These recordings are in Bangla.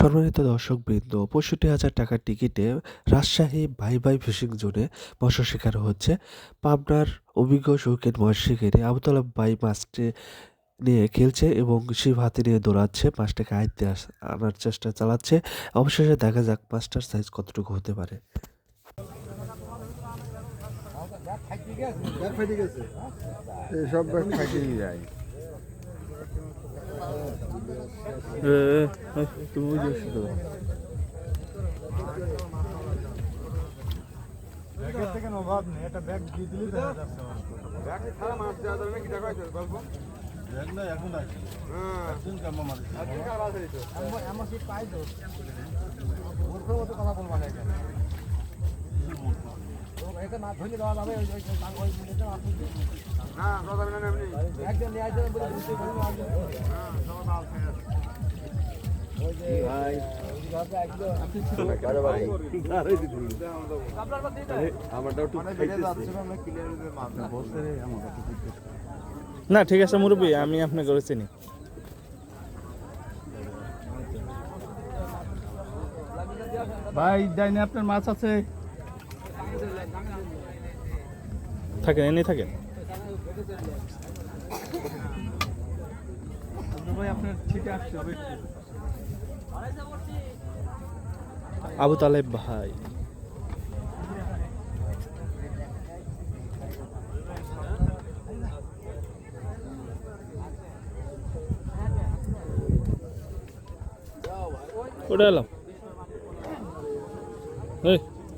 সম্মানিত দর্শকবৃন্দ, পঁয়ষট্টি হাজার টাকার টিকিটে রাজশাহী বাই বাই ফিশিং জোনে মৎস্য শিকার হচ্ছে পাবনার অভিজ্ঞ শৌখিন মৎস্যিকেরই আবুতলা বাই মাছটি নিয়ে খেলছে এবং শিব হাতে নিয়ে দৌড়াচ্ছে, মাছটাকে আয়ত্তে আনার চেষ্টা চালাচ্ছে। অবশেষে দেখা যাক মাছটার সাইজ কতটুকু হতে পারে। ফাটিয়ে যায়। তুমি বুঝেছ তো নেই একটা মাছ হ্যাঁ বলবা না এখানে এটা না ধরে দেওয়া যাবে ওই ওই ওই মিনিটে মাছ তুলবে না দেওয়া যাবে এমনি। একজন নিয়ে আসবে বলে বুঝতে পারব না হ্যাঁ সব মাল খেয়ে আছে ভাই না ঠিক আছে মুরব্বী আমি আপনাকে করে চিনি। ভাই ডাইনে আপনার মাছ আছে? থাকেন এনে থাকেন। আবু তালেব ভাই।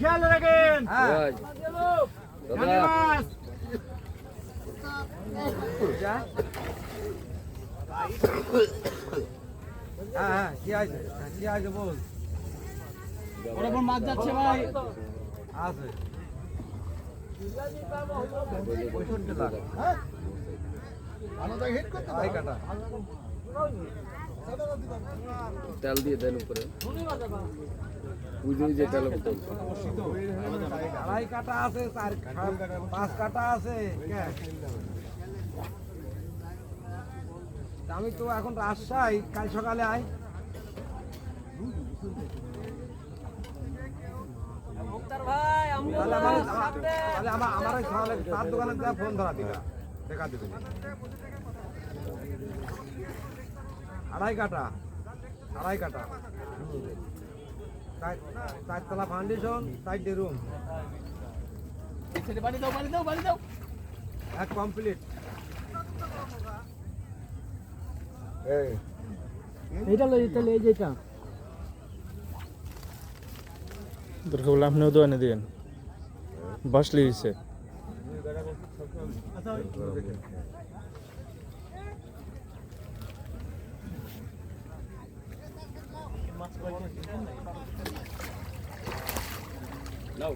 খেয়াল রাখেন মাছ হ্যাঁ হ্যাঁ কি আছে? কি আছে বল? ওরকম মাছ যাচ্ছে ভাই। আছে। পঁয়ষট্টি লাখ। কাটা তেল দিয়ে দেন উপরে। বুঝে যে তেল আড়াই কাটা আছে চার পাঁচ কাটা আছে আমি তো এখন রাজশাহী কাল সকালে আই তাহলে আমার আমার ওই তার দোকানে ফোন ধরা দিবা দেখা দিবে। আড়াই কাটা আড়াই কাটা। চারতলা ফাউন্ডেশন চারটে রুম বাড়ি দাও বাড়ি দাও বাড়ি দাও। এক কমপ্লিট এইটা লই তাহলে এই যেটা। দরকার আপনিও বাসলি হয়েছে No.